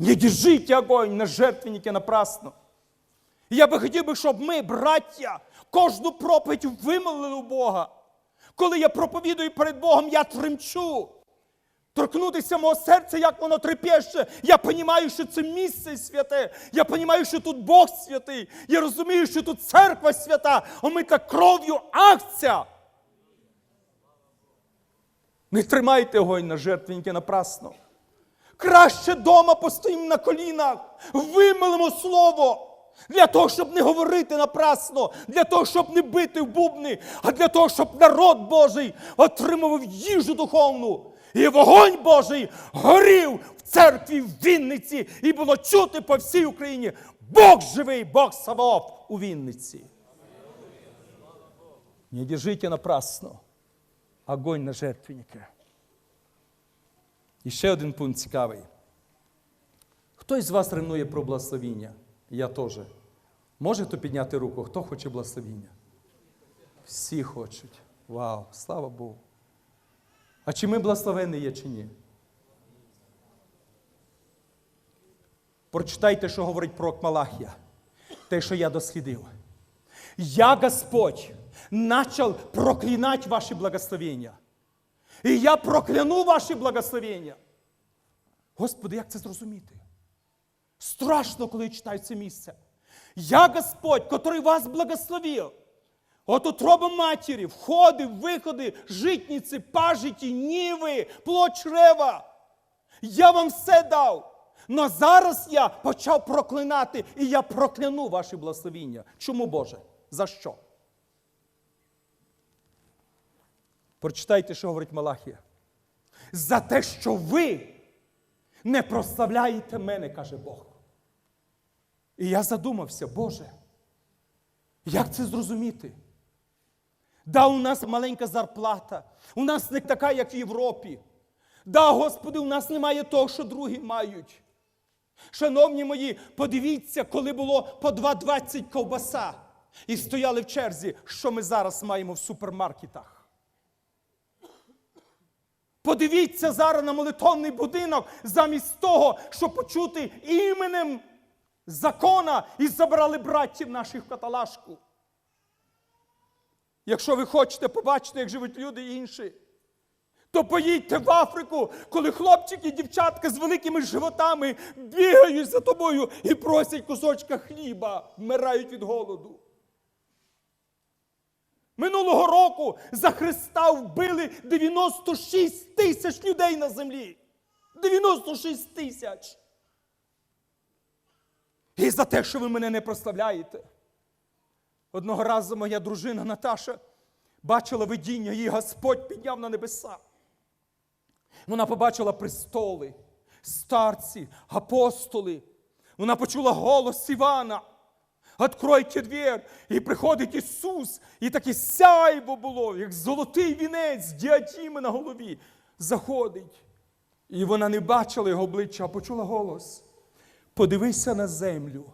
Не держите огонь на жертвеннике напрасно. Я би хотів би, щоб ми, браття, кожну проповідь вимолили у Бога. Коли я проповідую перед Богом, я тремчу. Торкнутися мого серця, як воно трепеще. Я розумію, що це місце святе. Я розумію, що тут Бог святий. Я розумію, що тут церква свята, омита кров'ю акція. Не тримайте огонь на жертвенники напрасно. Краще дома постоїмо на колінах, вимилимо слово. Для того, щоб не говорити напрасно, для того, щоб не бити в бубни, а для того, щоб народ Божий отримував їжу духовну. І вогонь Божий горів в церкві в Вінниці, і було чути по всій Україні. Бог живий, Бог Саваоф у Вінниці. Не держите напрасно огонь на жертвенника. І ще один пункт цікавий. Хто із вас ревнує про благословіння? Я теж. Може хто підняти руку? Хто хоче благословіння? Всі хочуть. Вау, слава Богу. А чи ми благословені є, чи ні? Прочитайте, що говорить пророк Малахія. Те, що я дослідив. Я, Господь, начал проклинать ваші благословення. І я прокляну ваші благословення. Господи, як це зрозуміти? Страшно, коли я читаю це місце. Я Господь, котрий вас благословив. От утроба матері, входи, виходи, житниці, пажиті, ніви, плод чрева. Я вам все дав. Но зараз я почав проклинати, і я прокляну ваші благословіння. Чому Боже? За що? Прочитайте, що говорить Малахія. За те, що ви не прославляєте мене, каже Бог. І я задумався, Боже, як це зрозуміти? Да, у нас маленька зарплата, у нас не така, як в Європі. Да, Господи, у нас немає того, що другі мають. Шановні мої, подивіться, коли було по 2,20 ковбаса і стояли в черзі, що ми зараз маємо в супермаркетах. Подивіться зараз на молитовний будинок замість того, щоб почути іменем закона і забрали братів наших в каталажку. Якщо ви хочете побачити, як живуть люди інші, то поїдьте в Африку, коли хлопчики і дівчатка з великими животами бігають за тобою і просять кусочка хліба, вмирають від голоду. Минулого року за Христа вбили 96 тисяч людей на землі. 96 тисяч. І за те, що ви мене не прославляєте. Одного разу моя дружина Наташа бачила видіння, її Господь підняв на небеса. Вона побачила престоли, старці, апостоли. Вона почула голос Івана. Откройте двір, і приходить Ісус, і таке сяйво було, як золотий вінець, діатіми на голові. Заходить. І вона не бачила його обличчя, а почула голос. Подивися на землю.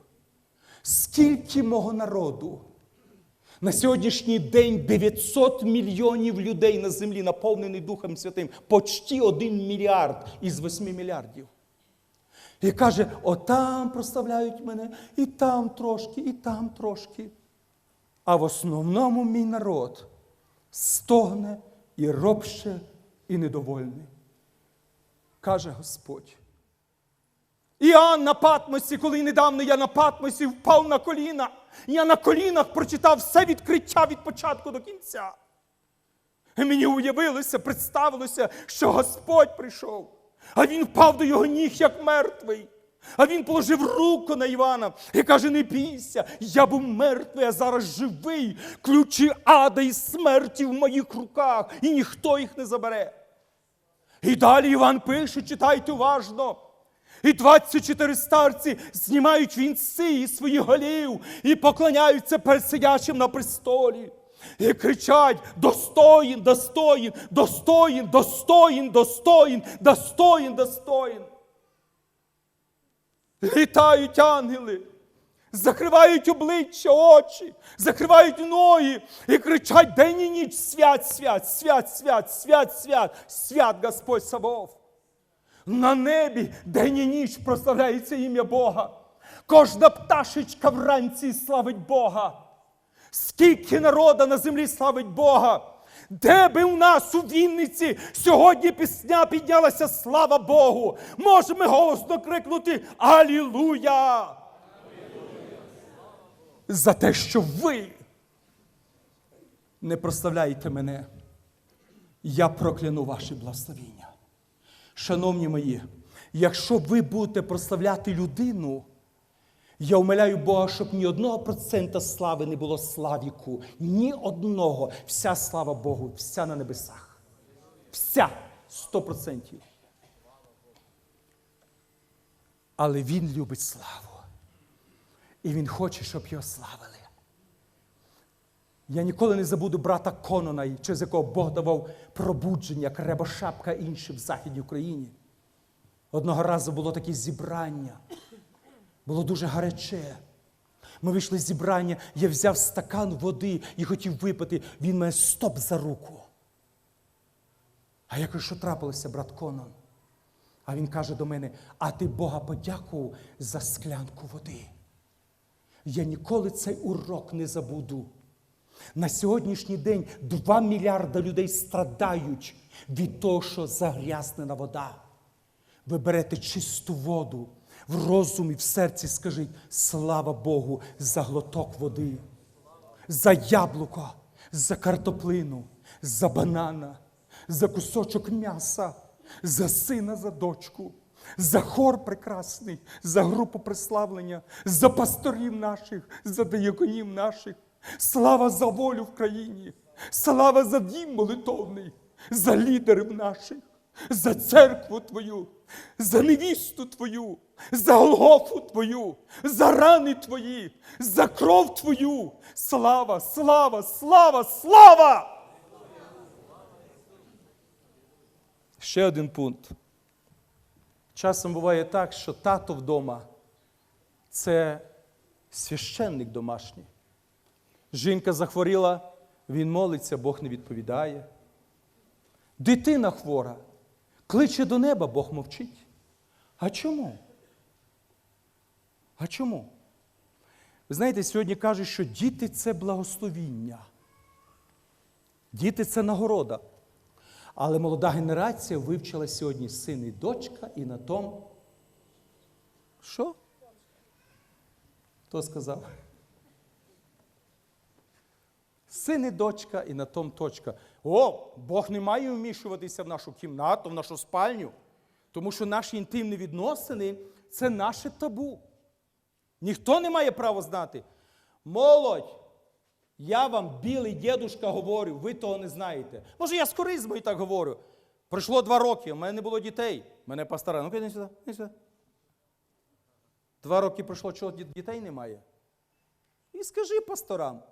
Скільки мого народу? На сьогоднішній день 900 мільйонів людей на землі, наповнений Духом Святим, почти 1 мільярд із 8 мільярдів. І каже: отам прославляють мене, і там трошки, і там трошки. А в основному мій народ стогне і робше, і недовольний. Каже Господь. Іоанн на Патмосі, коли недавно я на Патмосі впав на коліна, я на колінах прочитав все відкриття від початку до кінця. І мені уявилося, представилося, що Господь прийшов, а він впав до його ніг, як мертвий. А він положив руку на Івана і каже: Не бійся, я був мертвий, а зараз живий. Ключі ада і смерті в моїх руках, і ніхто їх не забере. І далі Іван пише, читайте уважно. І 24 старці знімають вінці із своїх голів і поклоняються перед сидячим на престолі. І кричать: достоїн, достоїн, достоїн, достоїн, достоїн, достоїн, достоїн. Літають ангели, закривають обличчя, очі, закривають ноги і кричать день і ніч свят, свят, свят, свят, свят, свят, свят Господь Савов. На небі день і ніч прославляється ім'я Бога. Кожна пташечка вранці славить Бога. Скільки народа на землі славить Бога. Де би у нас у Вінниці сьогодні пісня піднялася, слава Богу! Можемо голосно крикнути Алілуя! За те, що ви не прославляєте мене, я прокляну ваші благословіння. Шановні мої, якщо ви будете прославляти людину, я умоляю Бога, щоб ні одного процента слави не було славіку. Ні одного. Вся слава Богу, вся на небесах. Вся сто процентів. Але Він любить славу. І Він хоче, щоб його славили. Я ніколи не забуду брата Конона, через якого Бог давав пробудження, як Шапка інші в Західній Україні. Одного разу було таке зібрання. Було дуже гаряче. Ми вийшли з зібрання, я взяв стакан води і хотів випити. Він мене стоп за руку. А я кажу, що трапилося, брат Конон? А він каже до мене: а ти Бога подякував за склянку води. Я ніколи цей урок не забуду. На сьогоднішній день 2 мільярда людей страдають від того, що загрязнена вода. Ви берете чисту воду в розумі, в серці скажіть слава Богу за глоток води, за яблуко, за картоплину, за банана, за кусочок м'яса, за сина, за дочку, за хор прекрасний, за групу прославлення, за пасторів наших, за дияконів наших. Слава за волю в країні, слава за дім молитовний, за лідерів наших, за церкву Твою, за невісту Твою, за Голгофу Твою, за рани Твої, за кров Твою. Слава, слава, слава, слава! Ще один пункт. Часом буває так, що тато вдома це священник домашній. Жінка захворіла, він молиться, Бог не відповідає. Дитина хвора, кличе до неба, Бог мовчить. А чому? А чому? Ви знаєте, сьогодні кажуть, що діти це благословіння. Діти це нагорода. Але молода генерація вивчила сьогодні син і дочка, і на том. Що? Хто сказав? Син і дочка, і на том точка. О, Бог не має вмішуватися в нашу кімнату, в нашу спальню, тому що наші інтимні відносини це наше табу. Ніхто не має права знати. Молодь, я вам, білий дідушка, говорю, ви того не знаєте. Може, я з коризмою так говорю. Пройшло два роки, у мене не було дітей. Мене пастора. Ну-ка, сюди, йди сюди. Два роки пройшло, чого дітей немає. І скажи пасторам.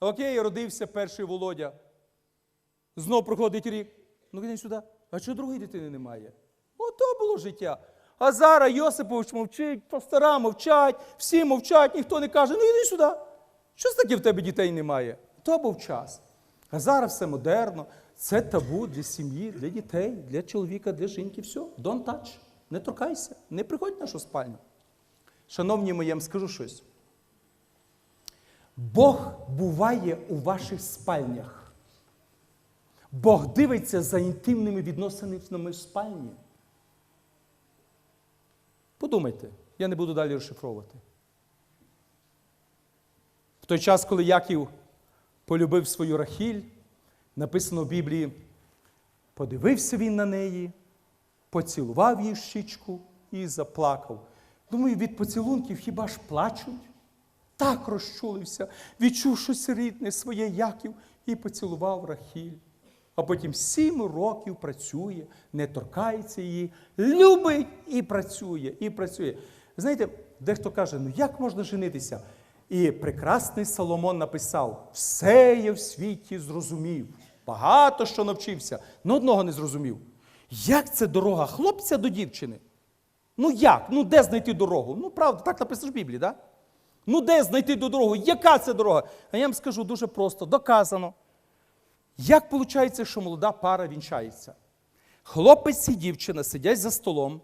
Окей, родився перший Володя. Знов проходить рік. Ну йди сюди. А чого другої дитини немає? Ото було життя. А зараз Йосипович мовчить, пастора мовчать, всі мовчать, ніхто не каже, ну йди сюди. Що ж таке в тебе дітей немає? То був час. А зараз все модерно. Це табу для сім'ї, для дітей, для чоловіка, для жінки. Все, don't touch. Не торкайся, не приходь в нашу спальню. Шановні мої, я вам скажу щось. Бог буває у ваших спальнях. Бог дивиться за інтимними відносинами в спальні. Подумайте, я не буду далі розшифровувати. В той час, коли Яків полюбив свою Рахіль, написано в Біблії, подивився він на неї, поцілував її щічку і заплакав. Думаю, від поцілунків хіба ж плачуть? Так розчулився, відчув щось рідне своє Яків і поцілував Рахіль. А потім сім років працює, не торкається її, любить і працює, і працює. Знаєте, дехто каже, ну як можна женитися? І прекрасний Соломон написав: все я в світі зрозумів, багато що навчився, але одного не зрозумів. Як це дорога хлопця до дівчини? Ну як? Ну де знайти дорогу? Ну, правда, так написано в Біблії, так? Да? Ну, де знайти дорогу? Яка це дорога? А я вам скажу дуже просто: доказано. Як виходить, що молода пара вінчається? Хлопець і дівчина сидять за столом.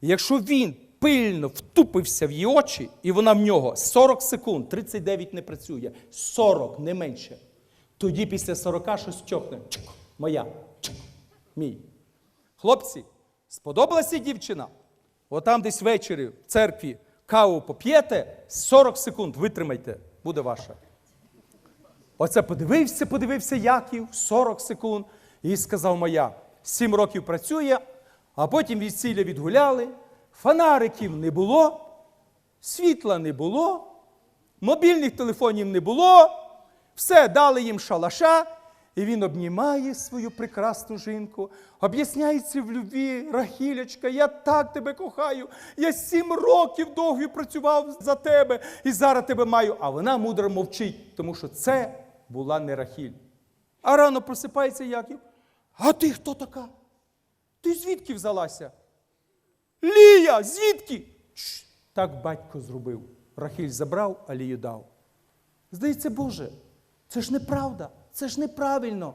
Якщо він пильно втупився в її очі, і вона в нього 40 секунд, 39 не працює, 40 не менше. Тоді після 40 щось чохне. Чик, моя, чик, мій. Хлопці, сподобалася дівчина? Отам десь ввечері в церкві каву поп'єте, 40 секунд витримайте, буде ваша. Оце подивився, подивився Яків 40 секунд і сказав моя. Сім років працює, а потім весілля відгуляли, фонариків не було, світла не було, мобільних телефонів не було, все дали їм шалаша, і він обнімає свою прекрасну жінку, об'ясняється в любві, Рахілячка, я так тебе кохаю, я сім років довго працював за тебе і зараз тебе маю. А вона мудро мовчить, тому що це була не Рахіль. А рано просипається Яків. А ти хто така? Ти звідки взялася? Лія, звідки? Чш, так батько зробив. Рахіль забрав, а Лію дав. Здається, Боже, це ж неправда, це ж неправильно.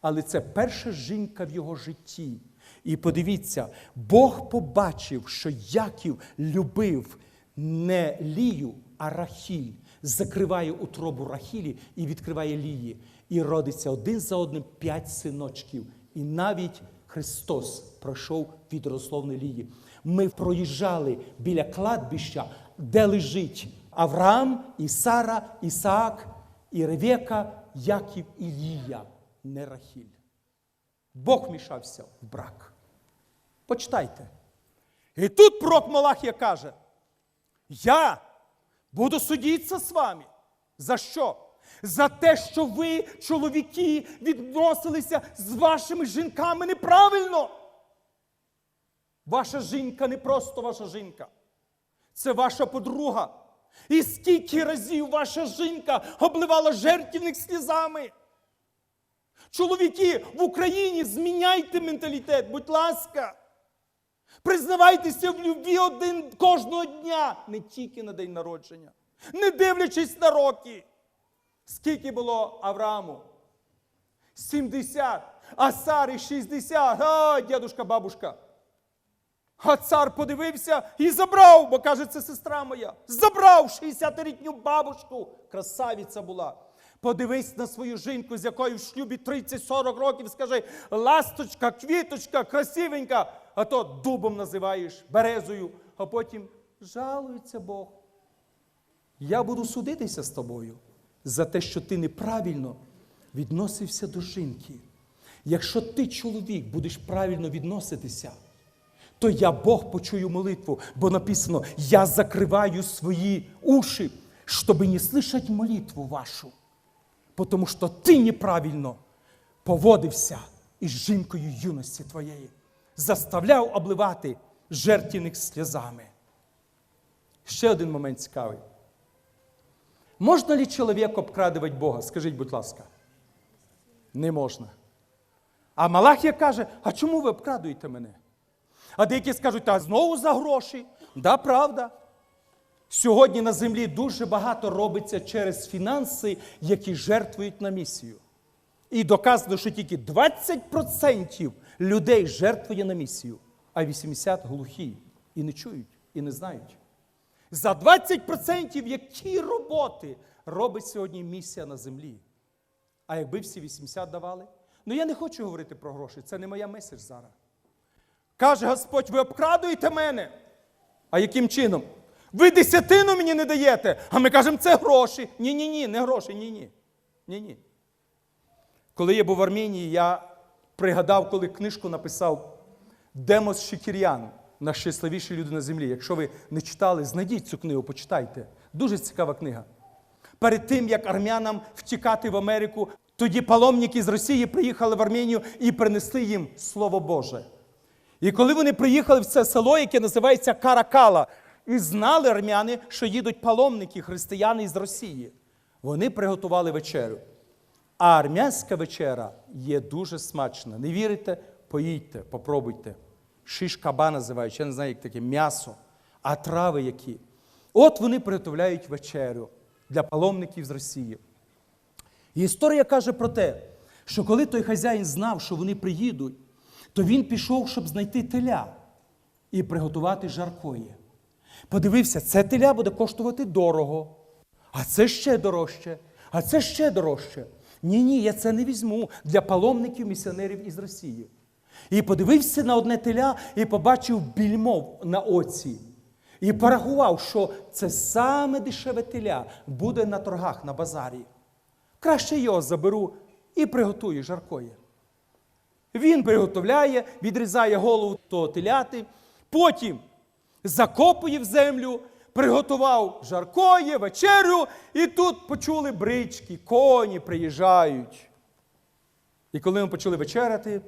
Але це перша жінка в його житті. І подивіться, Бог побачив, що Яків любив не Лію, а Рахіль. Закриває утробу Рахілі і відкриває Лії. І родиться один за одним п'ять синочків. І навіть Христос пройшов від родословної Лії. Ми проїжджали біля кладбища, де лежить Авраам, і Сара, Ісаак, і Ревека, Яків і Лія, не Рахіль. Бог мішався в брак. Почитайте. І тут пророк Малахія каже: Я буду судитися з вами. За що? За те, що ви, чоловіки, відносилися з вашими жінками неправильно. Ваша жінка не просто ваша жінка. Це ваша подруга. І скільки разів ваша жінка обливала жертівник слізами. Чоловіки в Україні зміняйте менталітет, будь ласка. Признавайтеся в любві один кожного дня, не тільки на день народження, не дивлячись на роки. Скільки було Аврааму? 70, а Сари 60. А, дідушка, бабушка. А цар подивився і забрав, бо каже, це сестра моя. Забрав 60-літню бабушку. Красавиця була. Подивись на свою жінку, з якою в шлюбі 30-40 років, скажи, ласточка, квіточка, красивенька, а то дубом називаєш, березою, а потім жалується Бог. Я буду судитися з тобою за те, що ти неправильно відносився до жінки. Якщо ти, чоловік, будеш правильно відноситися, то я Бог почую молитву, бо написано: я закриваю свої уші, щоб не слышать молитву вашу. Потому що ти неправильно поводився із жінкою юності твоєї, заставляв обливати жертвенник сльозами. Ще один момент цікавий. Можна ли чоловік обкрадувати Бога? Скажіть, будь ласка. Не можна. А Малахія каже: а чому ви обкрадуєте мене? А деякі скажуть, а знову за гроші. Да, правда. Сьогодні на землі дуже багато робиться через фінанси, які жертвують на місію. І доказано, що тільки 20% людей жертвує на місію, а 80% глухі і не чують, і не знають. За 20% які роботи робить сьогодні місія на землі? А якби всі 80 давали? Ну я не хочу говорити про гроші, це не моя меседж зараз. Каже Господь, ви обкрадуєте мене. А яким чином? Ви десятину мені не даєте, а ми кажемо, це гроші. Ні-ні, ні, не гроші, ні-ні. Ні-ні. Коли я був в Арменії, я пригадав, коли книжку написав Демос Шикір'ян, найщасливіші люди на землі. Якщо ви не читали, знайдіть цю книгу, почитайте. Дуже цікава книга. Перед тим, як армянам втікати в Америку, тоді паломники з Росії приїхали в Арменію і принесли їм Слово Боже. І коли вони приїхали в це село, яке називається Каракала, і знали армяни, що їдуть паломники, християни із Росії, вони приготували вечерю. А армянська вечера є дуже смачна. Не вірите? Поїдьте, попробуйте. Шиш каба називають, я не знаю, як таке м'ясо, а трави які. От вони приготовляють вечерю для паломників з Росії. І історія каже про те, що коли той хазяїн знав, що вони приїдуть, то він пішов, щоб знайти теля і приготувати жаркої. Подивився, це теля буде коштувати дорого, а це ще дорожче, а це ще дорожче. Ні, ні, я це не візьму для паломників місіонерів із Росії. І подивився на одне теля і побачив більмо на оці. І порахував, що це саме дешеве теля буде на торгах на базарі. Краще його заберу і приготую жаркої. Він приготовляє, відрізає голову того теляти, потім закопує в землю, приготував жаркоє, вечерю, і тут почули брички, коні приїжджають. І коли ми почали вечеряти,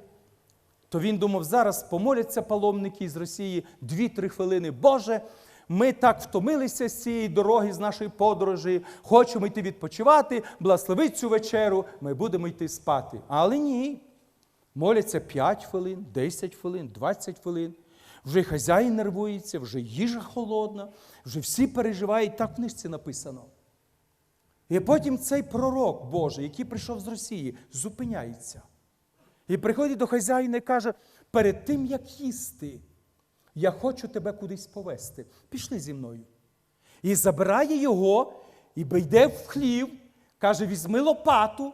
то він думав, зараз помоляться паломники з Росії дві-три хвилини. Боже, ми так втомилися з цієї дороги, з нашої подорожі, хочемо йти відпочивати, благослови цю вечеру, ми будемо йти спати. Але ні. Моляться 5 хвилин, 10 хвилин, 20 хвилин. Вже й хазяїн нервується, вже їжа холодна, вже всі переживають, так в книжці написано. І потім цей пророк Божий, який прийшов з Росії, зупиняється. І приходить до хазяїна і каже: перед тим, як їсти, я хочу тебе кудись повести. Пішли зі мною. І забирає його, і йде в хлів, каже: візьми лопату,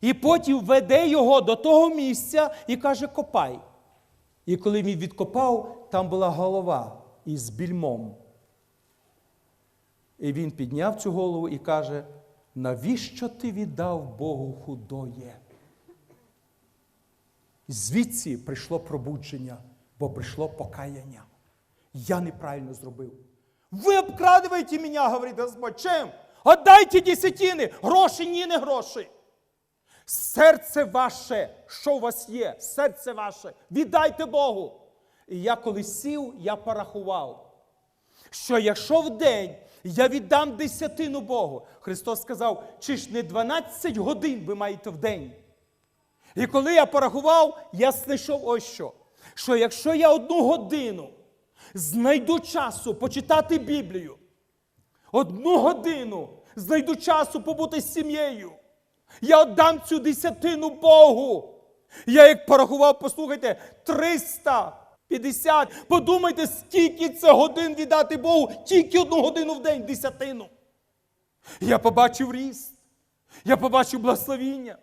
і потім веде його до того місця і каже: копай. І коли він відкопав, там була голова із більмом. І він підняв цю голову і каже: навіщо ти віддав Богу худоє? Звідси прийшло пробудження, бо прийшло покаяння. Я неправильно зробив. Ви обкрадуєте мене, говорить Господь. Чим? Отдайте десятини, гроші ні, не гроші. Серце ваше, що у вас є, серце ваше, віддайте Богу. І я коли сів, я порахував, що якщо в день я віддам десятину Богу, Христос сказав, чи ж не 12 годин ви маєте в день? І коли я порахував, я знайшов ось що. Що якщо я одну годину знайду часу почитати Біблію, одну годину знайду часу побути з сім'єю, я віддам цю десятину Богу. Я як порахував, послухайте, 350. Подумайте, скільки це годин віддати Богу, тільки одну годину в день десятину. Я побачив ріст, я побачив благословіння.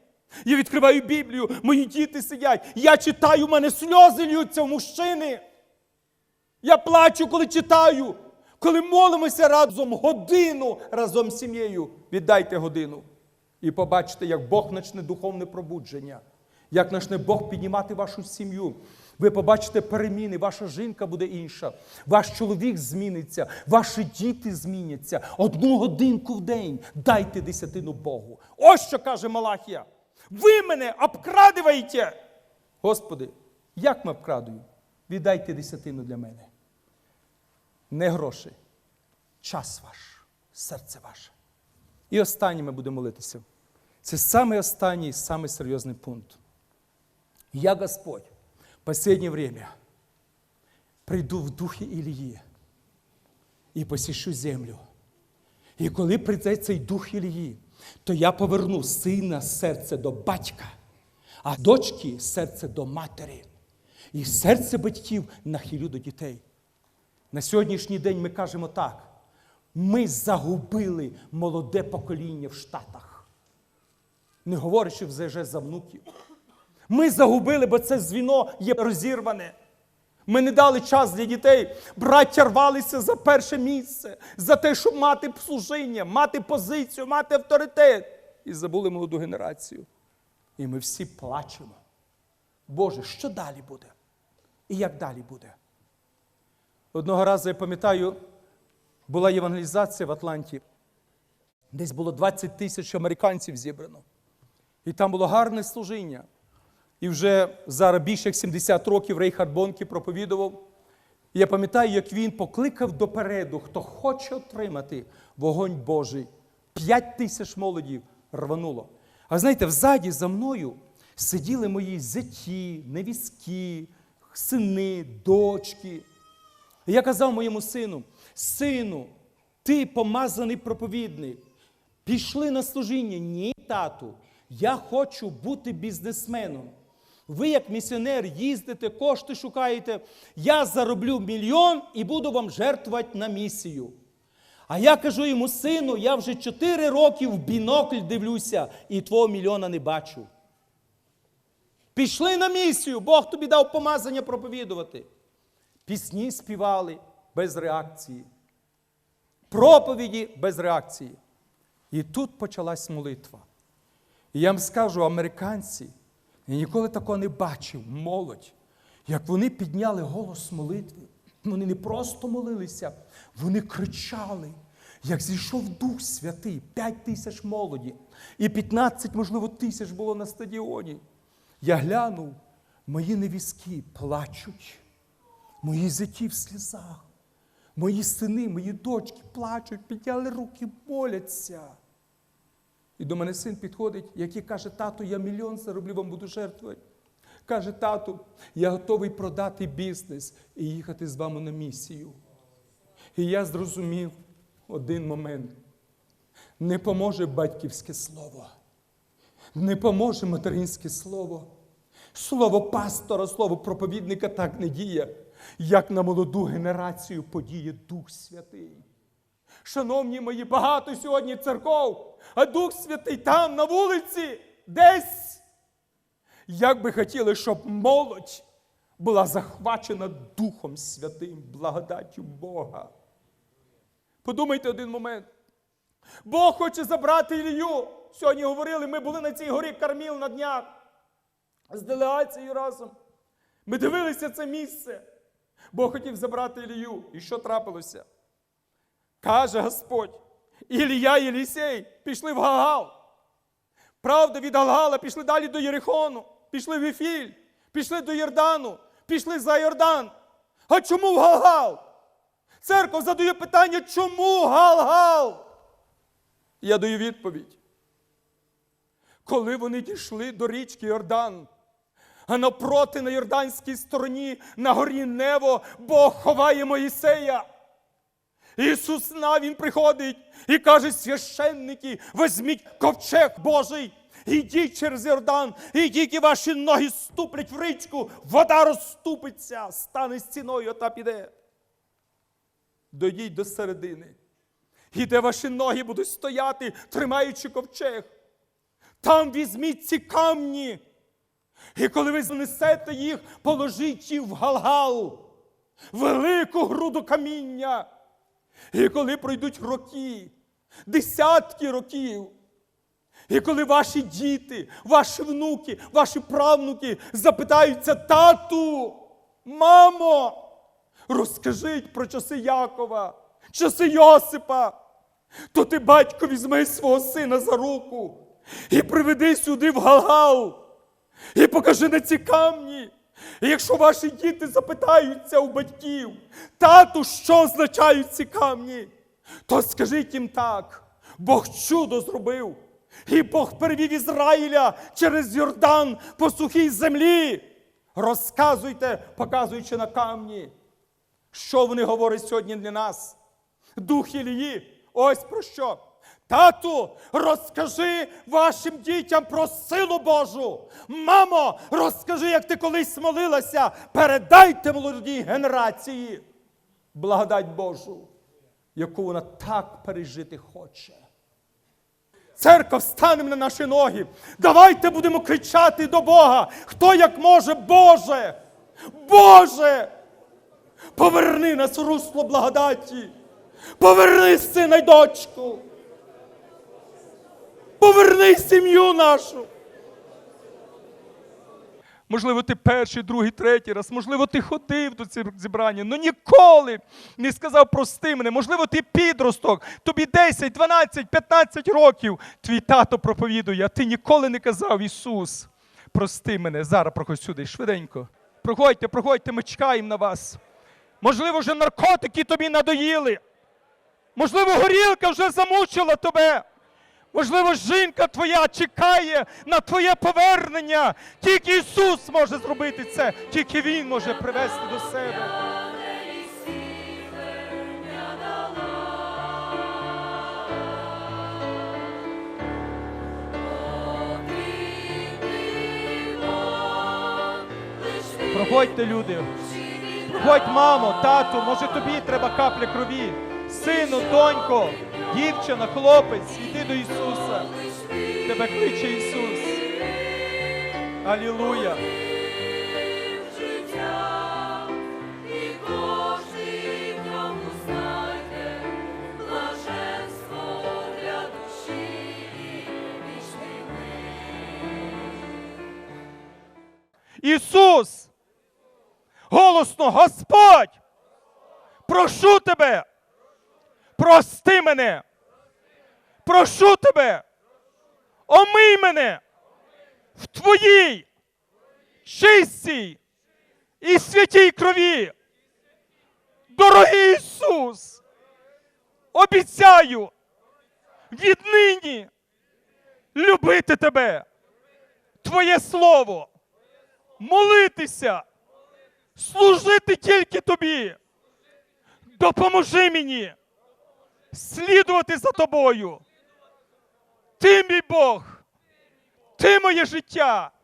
Я відкриваю Біблію, мої діти сидять. Я читаю, у мене сльози льються в мужчини. Я плачу, коли читаю, коли молимося разом годину разом з сім'єю. Віддайте годину. І побачите, як Бог почне духовне пробудження, як почне Бог піднімати вашу сім'ю. Ви побачите переміни, ваша жінка буде інша, ваш чоловік зміниться, ваші діти зміняться. Одну годинку в день дайте десятину Богу. Ось що каже Малахія. Ви мене обкрадуєте. Господи, як ми обкрадуємо? Віддайте десятину для мене. Не гроші, час ваш, серце ваше. І останнє ми будемо молитися. Це самий останній, самий серйозний пункт. Я Господь в последнее время прийду в духі Ілії і посішу землю. І коли прийде цей дух Ілії, то я поверну сина серце до батька, а дочки серце до матері, і серце батьків нахилю до дітей. На сьогоднішній день ми кажемо так: ми загубили молоде покоління в Штатах, не говорячи вже за внуків. Ми загубили, бо це звіно є розірване. Ми не дали час для дітей. Браття рвалися за перше місце, за те, щоб мати служіння, мати позицію, мати авторитет. І забули молоду генерацію. І ми всі плачемо. Боже, що далі буде? І як далі буде? Одного разу я пам'ятаю, була євангелізація в Атланті. Десь було 20 тисяч американців зібрано. І там було гарне служіння. І вже зараз більше як 70 років Рейхард Бонкі проповідував. І я пам'ятаю, як він покликав допереду, хто хоче отримати вогонь Божий. П'ять тисяч молодів рвануло. А знаєте, взаді за мною сиділи мої зяті, невістки, сини, дочки. І я казав моєму сину: сину, ти помазаний проповідник, пішли на служіння. Ні, тату, я хочу бути бізнесменом. Ви, як місіонер, їздите, кошти шукаєте. Я зароблю мільйон і буду вам жертвувати на місію. А я кажу йому, сину, я вже 4 роки в бінокль дивлюся і твого мільйона не бачу. Пішли на місію, Бог тобі дав помазання проповідувати. Пісні співали без реакції. Проповіді без реакції. І тут почалась молитва. І я вам скажу, американці, я ніколи такого не бачив, молодь, як вони підняли голос молитви. Вони не просто молилися, вони кричали, як зійшов Дух Святий, 5 тисяч молоді, і 15, можливо, тисяч було на стадіоні. Я глянув, мої невістки плачуть, мої зяті в слізах, мої сини, мої дочки плачуть, підняли руки, моляться. І до мене син підходить, який каже, тату, я мільйон зароблю, вам буду жертвувати. Каже, тату, я готовий продати бізнес і їхати з вами на місію. І я зрозумів один момент. Не поможе батьківське слово, не поможе материнське слово. Слово пастора, слово проповідника так не діє, як на молоду генерацію подіє Дух Святий. Шановні мої, багато сьогодні церков, а Дух Святий там, на вулиці, десь. Як би хотіли, щоб молодь була захвачена Духом Святим, благодаттю Бога. Подумайте один момент. Бог хоче забрати Ілію. Сьогодні говорили, ми були на цій горі Карміл на днях з делегацією разом. Ми дивилися це місце. Бог хотів забрати Ілію. І що трапилося? Каже Господь, Ілія і Єлісей пішли в Галгал. Правда, від Галгала пішли далі до Єрихону, пішли в Ефіль, пішли до Йордану, пішли за Йордан. А чому в Галгал? Церква задає питання, чому Галгал? Я даю відповідь. Коли вони дійшли до річки Йордан, а навпроти на Йорданській стороні на горі Нево Бог ховає Моїсея. Ісус на Він приходить і каже, священники, візьміть ковчег Божий, ідіть через Йордан, і тільки ваші ноги ступлять в річку, вода розступиться, стане стіною та піде. Дойдіть до середини. І де ваші ноги будуть стояти, тримаючи ковчег. Там візьміть ці камні. І коли ви занесете їх, положіть їх в галгал, велику груду каміння. І коли пройдуть роки, десятки років, і коли ваші діти, ваші внуки, ваші правнуки запитаються, тату, мамо, розкажіть про часи Якова, часи Йосипа, то ти батько візьми свого сина за руку і приведи сюди в Галгал, і покажи на ці камні. І якщо ваші діти запитаються у батьків, тату, що означають ці камні, то скажіть їм так, Бог чудо зробив. І Бог перевів Ізраїля через Йордан по сухій землі. Розказуйте, показуючи на камні. Що вони говорять сьогодні для нас? Дух Ілії, ось про що. Тату, розкажи вашим дітям про силу Божу. Мамо, розкажи, як ти колись молилася. Передайте молодій генерації благодать Божу, яку вона так пережити хоче. Церква, встанемо на наші ноги. Давайте будемо кричати до Бога. Хто як може, Боже? Боже! Поверни нас в русло благодаті. Поверни сина й дочку. Поверни сім'ю нашу. Можливо, ти перший, другий, третій раз, можливо, ти ходив до цього зібрання, але ніколи не сказав прости мене. Можливо, ти підросток, тобі 10, 12, 15 років. Твій тато проповідує, а ти ніколи не казав Ісус. Прости мене. Зараз проходь сюди, швиденько. Проходьте, проходьте, ми чекаємо на вас. Можливо, вже наркотики тобі надоїли. Можливо, горілка вже замучила тебе. Можливо, жінка твоя чекає на твоє повернення. Тільки Ісус може зробити це, тільки Він може привести до себе. Проходьте, люди. Проходь, мамо, тату, може тобі треба капля крові. Сину, донько, дівчина, хлопець, іди до Ісуса. Тебе кличе Ісус. Алілуя. Ісус! Голосно, Господь! Прошу тебе! Прости мене! Прошу тебе! Омий мене в Твоїй чистій і святій крові! Дорогий Ісус! Обіцяю віднині любити тебе! Твоє Слово! молитися, служити тільки тобі. Допоможи мені слідувати за тобою. Ти мій Бог, ти моє життя,